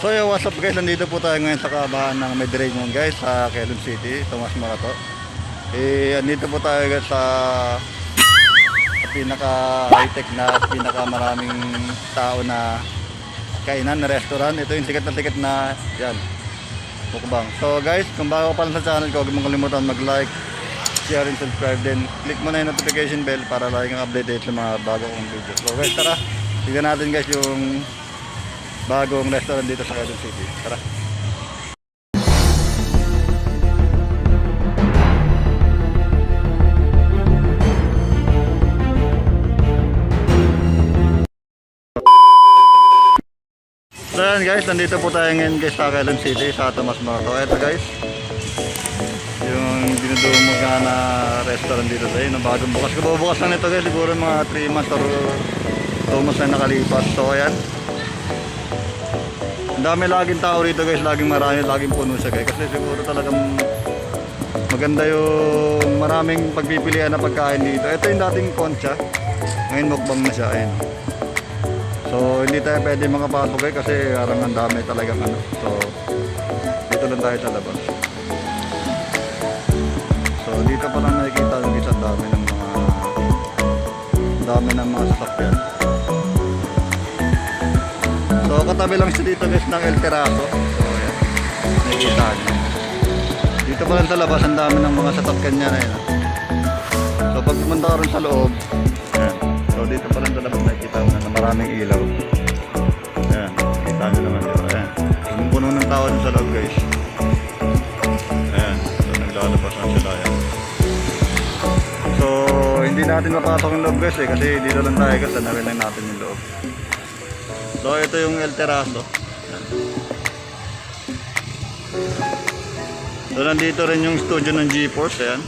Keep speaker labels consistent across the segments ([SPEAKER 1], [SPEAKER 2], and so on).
[SPEAKER 1] So yo, what's up guys? Nandito po tayo ngayon sa kabahan ng Medellin guys sa Quezon City, Tomas Morato. Eh, andito po tayo guys sa sa pinaka high-tech na pinaka maraming tao na kainan na restaurant. Ito yung sikat na sikat na yan. Mukbang. So guys, kung bago pa lang sa channel ko, huwag mong kalimutan mag-like, share, and subscribe. Then click mo na yung notification bell para lagi kang updated sa mga bago kong video. So guys, tara. Tignan natin guys yung bagong restaurant dito sa Quezon City. Tara. So guys, nandito po tayo ngayon guys sa Quezon City sa Tomas Morato. Ito guys, yung dinudumog nga na restaurant dito tayo na bagong bukas. Kabubukas lang nito guys, siguro mga 3 months or 2 months na nakalipas. So ayan, ang dami laging tao rito guys, laging marami, laging puno siya guys. Kasi siguro talagang maganda yung maraming pagpipilian na pagkain dito. Ito yung dating concha. Ngayon mukbang na siya. Ayun. So hindi tayo pwede makapasok guys kasi parang ang dami talagang ano. So dito lang tayo sa labas. So dito pa lang nakikita yung guys ang dami ng mga dami ng mga sasakyan. So katabi lang siya dito guys ng El Terraso. So ayan. Nakikita niyo. Dito pa lang sa labas ang dami ng mga sasakyan niya na ah. So pag pumunta ka rin sa loob, ayan. So dito pa lang sa labas nakikita mo na, maraming ilaw. Ayan. Kita niyo naman dito. Ayan. Puno ng tao sa loob guys. Ayan. So hindi natin mapasok yung loob guys eh kasi dito lang tayo kasi tanawin lang natin yung loob. So ito yung El Terraso. So nandito rin yung studio ng GeForce, ayan.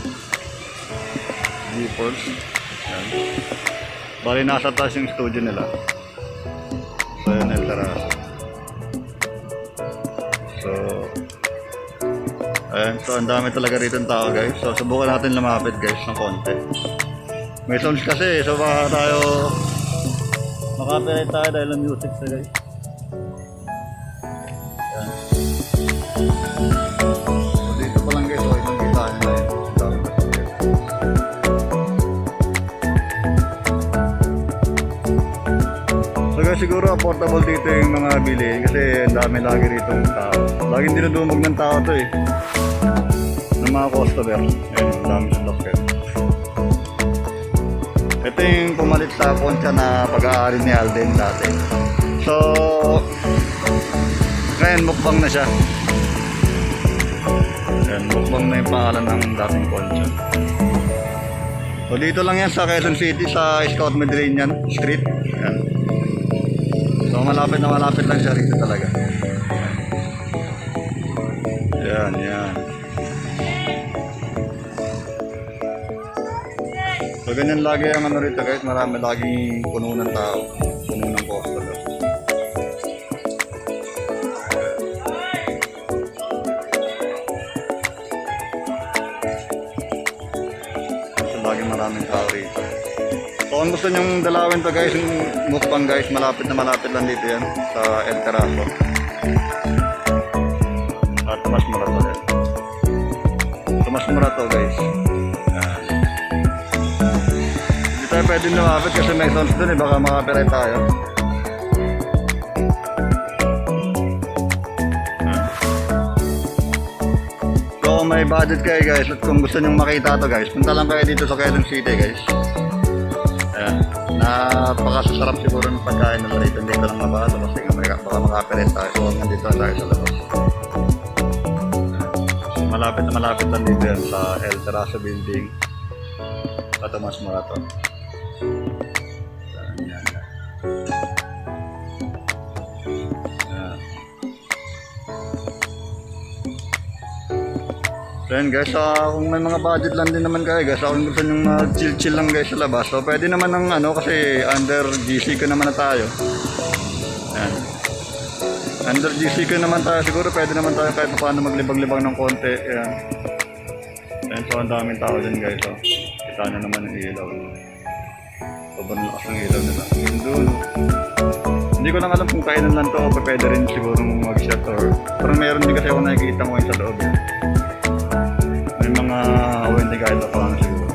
[SPEAKER 1] GeForce. Ayan. Bali nasa taas yung studio nila. So yan El Terraso. So Ayan, so ang dami talaga rito ng tao guys. So subukan natin lumapit guys ng konti. May sounds kasi, so baka tayo Makapirate tayo dahil ang music sa guys. Yan. So dito pa lang guys, okay nang kita nyo na yun. So siguro affordable dito yung mga bilihin kasi ang dami lagi rito ng tao. Laging dinudumog ng tao to eh. Ng mga customer. Ayun, ang dami sa locker. Ito yung pumalit sa Concha na pag-aari ni Alden dati. So, ngayon mukbang na siya. Ayan, mukbang na yung pangalan ng dating Concha. So, dito lang yan sa Quezon City sa Scout Medellinian Street. Ayan. So, malapit na malapit lang siya rito talaga. Yan, yan. So ganyan lagi ang ano rito guys, marami laging puno ng tao, puno ng customer. So laging maraming tao rito. So kung gusto nyong dalawin to guys, yung mukbang guys, malapit na malapit lang dito yan sa El Terraso. At Tomas Morato yan. Tomas Morato guys. Pwede lumapit kasi may sounds dun eh. Baka makapirate tayo. So may budget kayo guys at kung gusto nyong makita to guys, punta lang kayo dito sa Quezon City guys. Ayan. Napakasasarap siguro ng pagkain nila rito. Hindi ko lang mabasa kasi nga may baka makapirate tayo. So nandito na tayo sa labas. Malapit na malapit lang dito sa El Terraso Building sa Tomas So yan guys, ah, kung may mga budget lang din naman kayo guys, kung gusto nyo mag-chill-chill lang guys sa labas, so pwede naman ng ano kasi under GC ko naman na tayo. Yan. Under GC ko naman tayo, siguro pwede naman tayo kahit paano maglibang-libang ng konti. Yan. Yan, so ang daming tao dyan guys. Oh. Kita nyo naman yung ilaw. So Sobrang lakas ng ilaw nila. Yung dulo. Hindi ko lang alam kung kainan lang to o pwede rin siguro mag-shot or parang meron din kasi ako nakikita ko sa loob. eh. May mga hindi kahit ako lang siguro.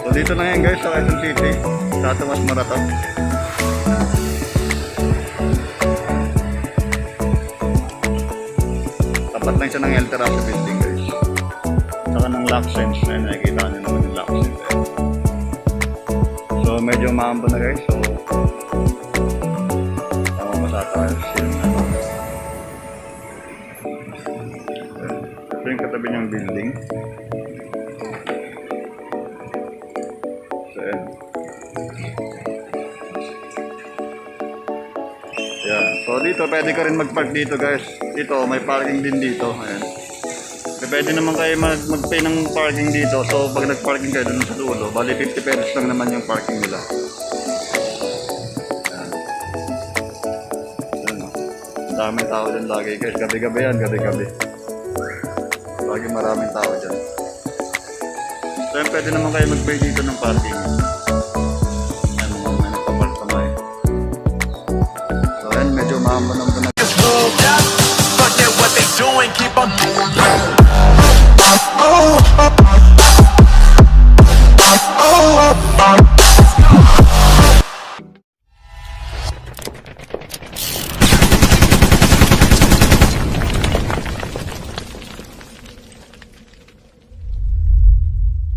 [SPEAKER 1] So dito na yan guys sa Quezon City. Sa Tomas Marathon. Tapat lang siya ng El Terrace building guys. Saka ng Lacsense. Ayun nakikita nyo naman yung Lacsense. Medyo maambo na guys. So tama masataas yung ano. Ito yung katabi niyang building. So ayan. Yan. So dito pwede ka rin mag-park dito guys. Dito may parking din dito. Ayan. Pwede naman kayo mag mag-pay ng parking dito. So pag nag-parking kayo dun sa dulo, bali 50 pesos lang naman yung parking nila. Ayan. Ayan. oh. Ang daming tao dyan lagi guys. Gabi-gabi yan, gabi-gabi. Lagi maraming tao dyan. So yan, pwede naman kayo mag-pay dito ng parking. Ayan, mga may nagpapark na. So ayan, medyo maambo ng